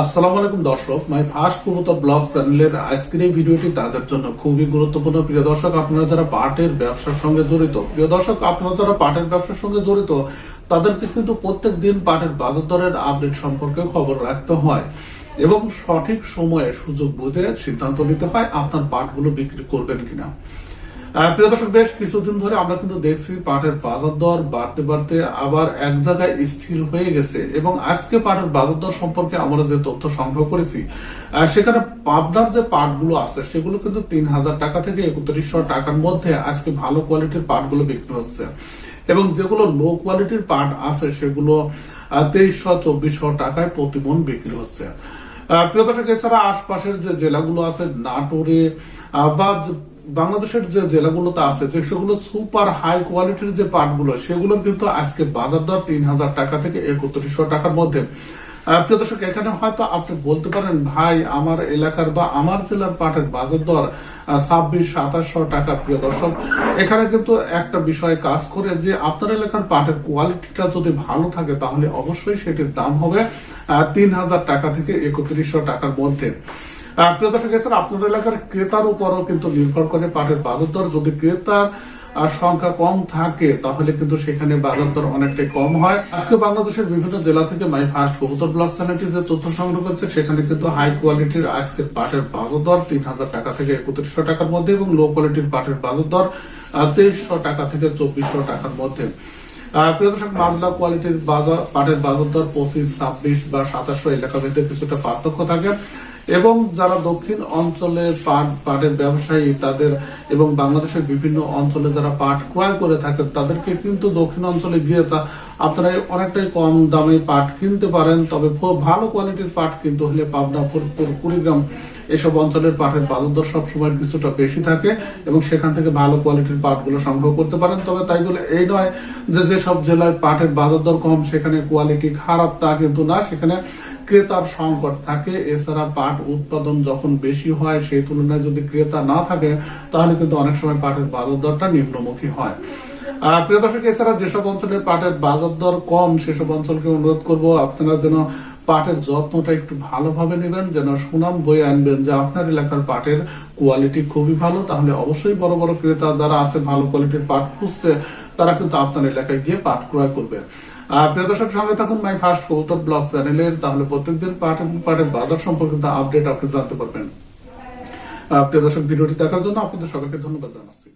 আসসালামু আলাইকুম দর্শক, মাই ফার্স্ট কবুতর ব্লগ চ্যানেলের এই ভিডিওটি তাদের জন্য খুবই গুরুত্বপূর্ণ। প্রিয় দর্শক, আপনারা যারা পাটের ব্যবসার সঙ্গে জড়িত, প্রিয় দর্শক, আপনারা যারা পাটের ব্যবসার সঙ্গে জড়িত, তাদেরকে কিন্তু প্রত্যেক দিন পাটের বাজার দরের আপডেট সম্পর্কে খবর রাখতে হয় এবং সঠিক সময়ে সুযোগ বুঝে সিদ্ধান্ত নিতে হয় আপনার পাটগুলো বিক্রি করবেন কিনা। প্রিয় দর্শক, বেশ কিছুদিন ধরে আমরা কিন্তু দেখছি পাটের বাজার দর বাড়তে বাড়তে আবার এক জায়গায় স্থির হয়ে গেছে এবং আজকে পাটের বাজার দর সম্পর্কে আমরা যে তথ্য সংগ্রহ করেছি সেখানে পাবনার যে পাটগুলো আছে, সেগুলো কিন্তু তিন হাজার টাকা থেকে একত্রিশশো টাকার মধ্যে আজকে ভালো কোয়ালিটির পাটগুলো বিক্রি হচ্ছে। এবং যেগুলো লো কোয়ালিটির পাট আছে, সেগুলো তেইশশো, চব্বিশশো টাকায় প্রতি মন বিক্রি হচ্ছে। প্রিয় দর্শক, এছাড়া আশপাশের যে জেলাগুলো আছে, নাটোরে বা বাংলাদেশের যে জেলাগুলোতে আছে, যে সেগুলো সুপার হাই কোয়ালিটির যে পাটগুলো, সেগুলো কিন্তু আজকে বাজার দর তিন হাজার টাকা থেকে একত্রিশশো টাকার মধ্যে। প্রিয় দর্শক, এখানে হয়তো আপনি বলতে পারেন, ভাই, আমার এলাকার বা আমার জেলার পাটের বাজার দর ছাব্বিশ, সাতাশশো টাকা। প্রিয় দর্শক, এখানে কিন্তু একটা বিষয় কাজ করে যে আপনার এলাকার পাটের কোয়ালিটিটা যদি ভালো থাকে, তাহলে অবশ্যই সেটির দাম হবে তিন হাজার টাকা থেকে একত্রিশশো টাকার মধ্যে। প্রিয় দর্শক আপনার এলাকার ক্রেতার উপরও কিন্তু নির্ভর করে পাটের বাজার দর যদি ক্রেতার সংখ্যা কম থাকে, তাহলে কিন্তু সেখানে বাজার দর অনেকটাই কম হয়। আজকে বাংলাদেশের বিভিন্ন জেলা থেকে মাই ফার্স্ট কবুতর ব্লক চ্যানেলটি যে তথ্য সংগ্রহ করছে, সেখানে কিন্তু হাই কোয়ালিটির আজকে পাটের বাজার দর তিন হাজার টাকা থেকে একত্রিশশো টাকার মধ্যে এবং লো কোয়ালিটির পাটের বাজার দর তেইশশো টাকা থেকে চব্বিশশো টাকার মধ্যে। প্রিয় দর্শক, মাজলা কোয়ালিটির বাজার, পাটের বাজার দর পঁচিশ, ছাব্বিশ বা সাতাশশো এলাকা ভেদে কিছুটা পার্থক্য থাকে। এবং যারা দক্ষিণ অঞ্চলে পাট, পাটের ব্যবসায়ী তাদের এবং বাংলাদেশের বিভিন্ন অঞ্চলে যারা পাট ক্রয় করে থাকে, তাদেরকে কিন্তু দক্ষিণ অঞ্চলে গিয়ে তা আপনারা অনেকটাই কম দামে পাট কিনতে পারেন। তবে খুব ভালো কোয়ালিটির পাট কিন্তু হলে পাবনা, ফরিদপুর, কুড়িগ্রাম এসব অঞ্চলের পাটের বাজার দর সবসময় কিছুটা বেশি থাকে এবং সেখান থেকে ভালো কোয়ালিটির পাটগুলো সংগ্রহ করতে পারেন। তবে তাই বলে এই নয় যে যেসব জেলায় পাটের বাজার দর কম, সেখানে কোয়ালিটি খারাপ তা কিন্তু না। সেখানে ক্রেতার সংকট থাকে। এছাড়া পাট উৎপাদন যখন বেশি হয়, সেই তুলনায় যদি ক্রেতা না থাকে, তাহলে কিন্তু অনেক সময় পাটের বাজার দরটা নিম্নমুখী হয়। আর প্রিয় দর্শক, এছাড়া যেসব অঞ্চলে পাটের বাজার দর কম, সেসব অঞ্চলকে অনুরোধ করব আপনারা যেন পাটের যত্নটা একটু ভালোভাবে নেবেন, যেন সুনাম বয়ে আনবেন যে আপনার এলাকার পাটের কোয়ালিটি খুবই ভালো। তাহলে অবশ্যই বড় বড় ক্রেতা যারা আছে ভালো কোয়ালিটির পাট খুঁজছে, তারা কিন্তু আপনার এলাকায় গিয়ে পাট ক্রয় করবে। আর প্রিয় দর্শক, সঙ্গে থাকুন মাই ফার্স্ট কৌতর ব্লগ চ্যানেলের তাহলে প্রত্যেকদিন পাট এবং পাটের বাজার সম্পর্কিত আপডেট আপনি জানতে পারবেন। প্রিয় দর্শক, ভিডিওটি দেখার জন্য আপনাদের সবাইকে ধন্যবাদ জানাচ্ছি।